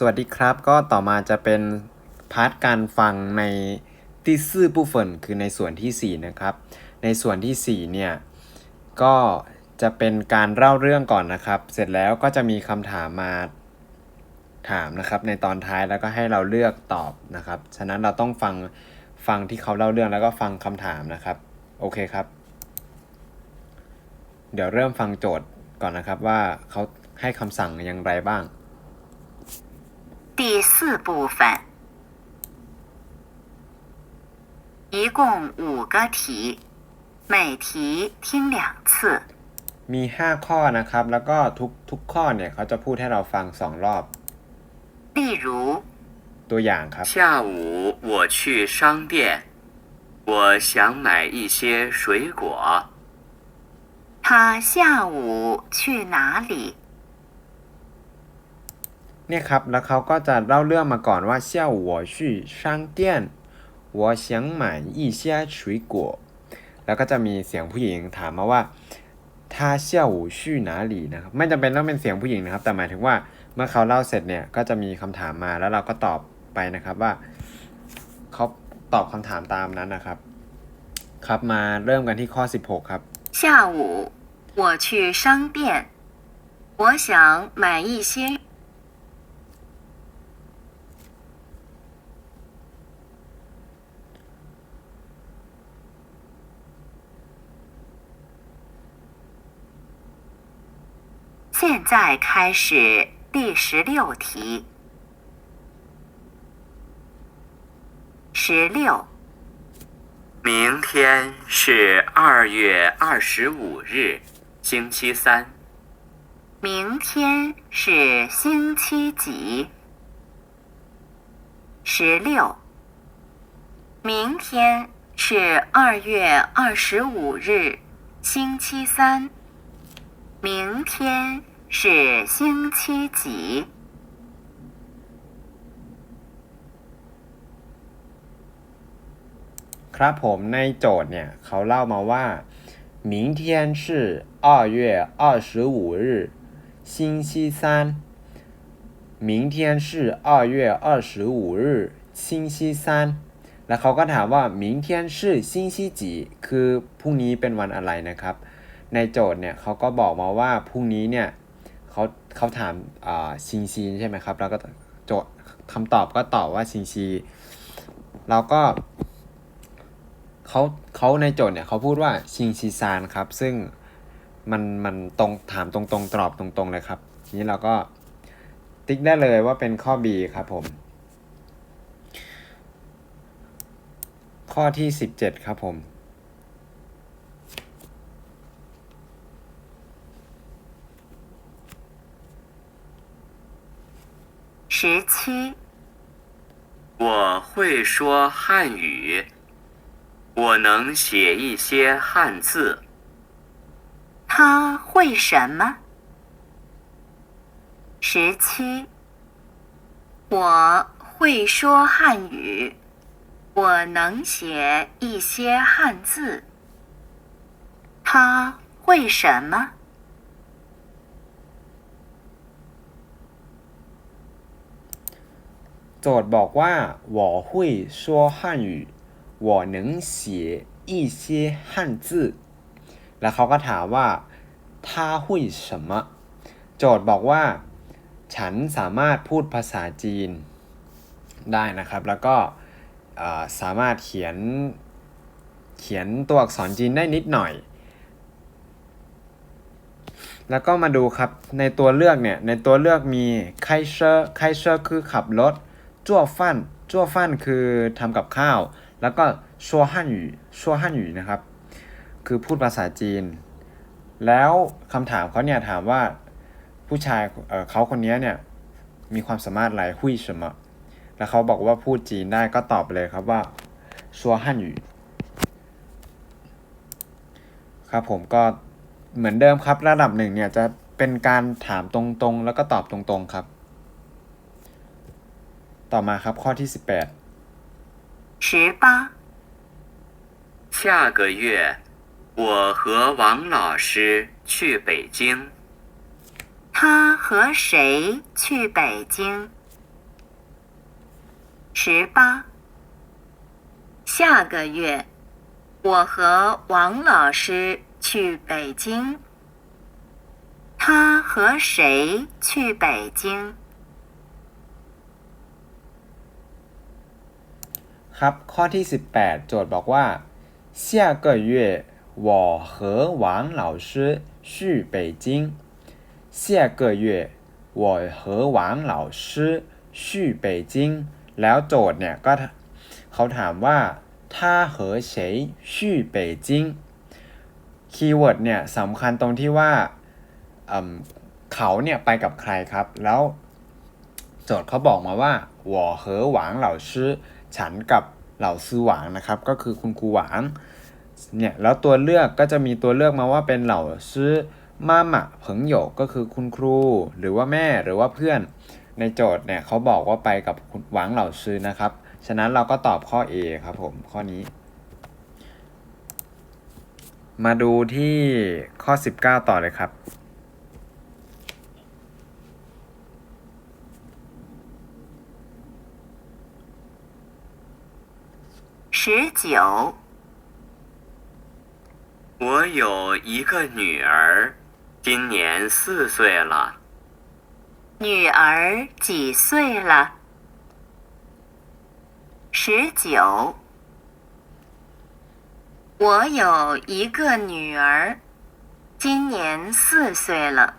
สวัสดีครับ ก็ต่อมาจะเป็นพาร์ทการฟังในที่ซื่อผู้ฝนคือในส่วนทีสี่4 นะครับ ในส่วนทีสี่ 4 เนี่ย ก็จะเป็นการเล่าเรื่องก่อนนะครับ เสร็จแล้วก็จะมีคำถามมาถามนะครับ ในตอนท้ายแล้วก็ให้เราเลือกตอบนะครับ ฉะนั้นเราต้องฟังฟังที่เขาเล่าเรื่องแล้วก็ฟังคำถามนะครับ โอเคครับ เดี๋ยวเริ่มฟังโจทย์ก่อนนะครับว่าเขาให้คำสั่งอย่างไรบ้าง 第四部分，一共五个题，每题听两次。 มี 5 ข้อนะครับ แล้วก็ทุกทุกข้อเนี่ยเขาจะพูดให้เราฟัง 2 รอบ 例如， ตัวอย่างครับ 下午我去商店，我想买一些水果。他下午去哪里？ เนี่ยครับ แล้วเขาก็จะเล่าเรื่องมาก่อนว่า下午我去商店我想买一些水果แล้วก็จะมีเสียงผู้หญิงถามมาว่า他下午去哪里นะครับ ไม่จำเป็นต้องเป็นเสียงผู้หญิงนะครับ แต่หมายถึงว่าเมื่อเขาเล่าเสร็จเนี่ย ก็จะมีคำถามมาแล้วเราก็ตอบไปนะครับว่าเขาตอบคำถามตามนั้นนะครับ ครับมาเริ่มกันที่ข้อ 16 ครับ 下午我去商店，我想买一些。 在开始第十六题。十六，明天是二月二十五日，星期三。明天是星期几？十六，明天是二月二十五日，星期三。明天是星期几？ ครับผมในโจทย์เนี่ยเขาเล่ามาว่า明天是二月二十五日星期三明天是二月二十五日星期三แล้วเขาก็ถามว่า明天是星期几คือพรุ่งนี้เป็นวันอะไรนะครับ ในโจทย์เนี่ยเขาก็บอกมาว่าพรุ่งนี้เนี่ย เขาเขาถามอ่าซิงซีใช่ไหมครับ แล้วก็โจทย์คำตอบก็ตอบว่าซิงซีแล้วก็เขาเขาในโจทย์เนี่ยเขาพูดว่าชิงซีซานครับ ซึ่งมันมันตรงถามตรงๆตอบตรงๆเลยครับ ทีนี้เราก็ติ๊กได้เลยว่าเป็นข้อ B ครับผม ข้อที่ 17 ครับผม 十七，我会说汉语，我能写一些汉字。他会什么？十七，我会说汉语，我能写一些汉字。他会什么？ จทย์บอกว่า我会说汉语我能写一些汉字แล้วเขาก็ถามว่า他会什么โจทย์บอกว่า ฉันสามารถพูดภาษาจีนได้นะครับ แล้วก็เอ่อสามารถเขียน เขียนตัวอักษรจีนได้นิดหน่อย แล้วก็มาดูครับในตัวเลือกเนี่ย ในตัวเลือกมีไคเชอร์ไคเชอร์คือขับรถ จั่วฟันจั่วฟันคือทำกับข้าว แล้วก็ชัวฮั่นหยูชัวฮั่นหยูนะครับ คือพูดภาษาจีน แล้วคำถามเขาเนี่ยถามว่าผู้ชายเเขาคนนี้เนี่ยมีความสามารถอะไรหุย什么แล้วเขาบอกว่าพูดจีนได้ก็ตอบไปเลยครับว่าชัวฮั่นหยูครับผมก็เหมือนเดิมครับระดับหนึ่งเนี่ยจะเป็นการถามตรงๆ แล้วก็ตอบตรงๆครับ ต่อมาครับข้อที่ 18 十八，下个月我和王老师去北京。他和谁去北京？ 十八。下个月，我和王老师去北京。他和谁去北京？ ครับ ข้อที่ 18 โจทย์บอกว่า下个月我和王老师去北京下个月我和王老师去北京แล้วโจทย์เนี่ยก็เขาถามว่า他和谁去北京คีย์เวิร์ดเนี่ยสำคัญตรงที่ว่าอืมเขาเนี่ยไปกับใครครับ แล้วโจทย์เขาบอกมาว่า我和王老师 ฉันกับเหล่าซือหวางนะครับ ก็คือคุณครูหวางเนี่ยแล้วตัวเลือกก็จะมีตัวเลือกมาว่าเป็นเหล่าซื้อมาหมะเผิงโยกก็คือคุณครู หรือว่าแม่หรือว่าเพื่อน ในโจทย์เนี่ยเขาบอกว่าไปกับคุณหวางเหล่าซื้อนะครับ ฉะนั้นเราก็ตอบข้อ A ครับผมข้อนี้ มาดูที่ข้อ 19 ต่อเลยครับ 十九。我有一个女儿，今年四岁了。女儿几岁了？十九。我有一个女儿，今年四岁了。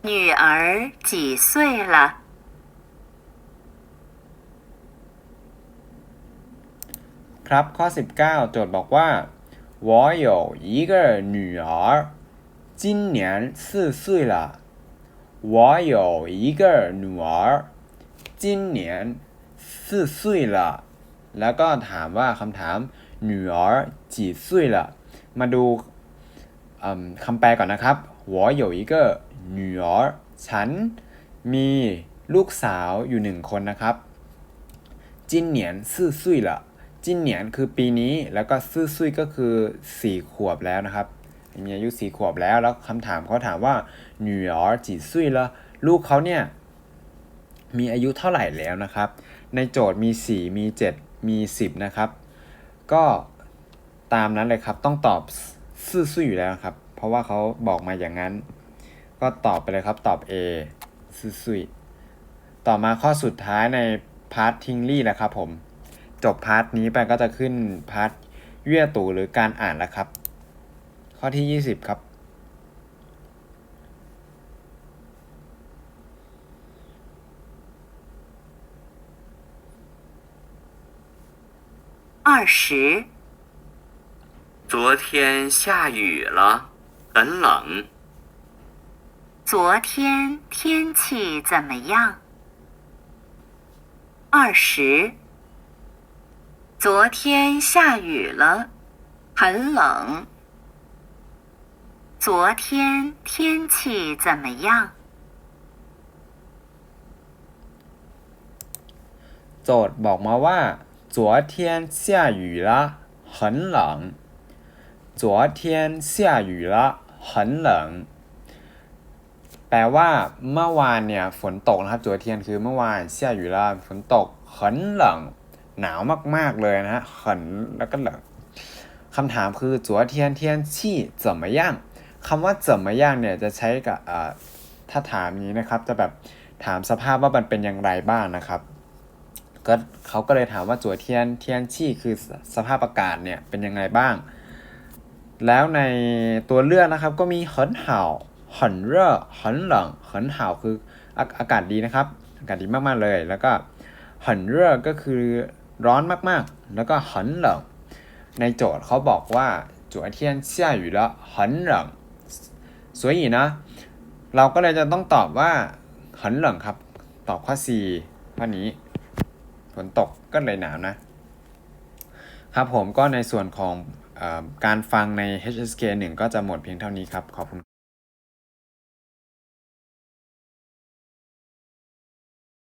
女儿几岁了？ ครับข้อ 19 โจทย์บอกว่า我有一个女儿今年四岁了我有一个女儿今年四岁了แล้วก็ถามว่าคำถาม女儿几岁了มาดูอืมคำแปลก่อนนะครับ我有一个女儿ฉันมีลูกสาวอยู่หนึ่งคนนะครับ今年四岁了 จินเหนียนคือปีนี้แล้วก็ซื่อซุยก็คือสี่ขวบแล้วนะครับ มีอายุสี่ขวบแล้วแล้วคำถามเขาถามว่าหนูอ๋อจีซุยแล้วลูกเขาเนี่ยมีอายุเท่าไหร่แล้วนะครับ ในโจทย์มี 4 มี 7 มี 10 นะครับ ก็ตามนั้นเลยครับ ต้องตอบซื่อซุยอยู่แล้วครับ เพราะว่าเขาบอกมาอย่างนั้น ก็ตอบไปเลยครับ ตอบ A ซื่อซุยต่อมาข้อสุดท้ายในพาร์ททิงลี่แหละครับผม จบพาร์ทนี้ไปก็จะขึ้นพาร์ทเยื่อตูหรือการอ่านแล้วครับ ข้อที่ 20 ครับ 二十。昨天下雨了，很冷。昨天天气怎么样？二十。 昨天下雨了，很冷。昨天天气怎么样？ โจทย์บอกมาว่า昨天下雨了很冷昨天下雨了很冷แปลว่าเมื่อวานเนี่ยฝนตกนะครับจัวเทียนคือเมื่อวานเสี่ยอยู่แล้วฝนตก很冷 หนาวมากๆเลยนะฮะ很แล้วก็เหลิงคำถามคือจัวเทียนเทียนชี่怎么样คำว่า怎么样เนี่ยจะใช้กับอ่าถ้าถามนี้นะครับ จะแบบถามสภาพว่ามันเป็นอย่างไรบ้างนะครับ ก็เขาก็เลยถามว่าจัวเทียนเทียนชี่คือสสภาพอากาศเนี่ยเป็นยังไงบ้าง แล้วในตัวเลือกนะครับก็มี很好很热很冷很好คืออาอากาศดีนะครับ อากาศดีมากๆเลย แล้วก็很热ก็คือ ร้อนมากๆ แล้วก็หันหลังในโจทย์เขาบอกว่าจัวเทียนเช่อยู่แล้วหันหลังสวยอีนะ เราก็เลยจะต้องตอบว่าหันหลังครับ ตอบข้อ C ข้อนี้ฝนตกก็เลยหนาวนะ ครับผมก็ในส่วนของอการฟังใน HSK 1 ก็จะหมดเพียงเท่านี้ครับ ขอบคุณ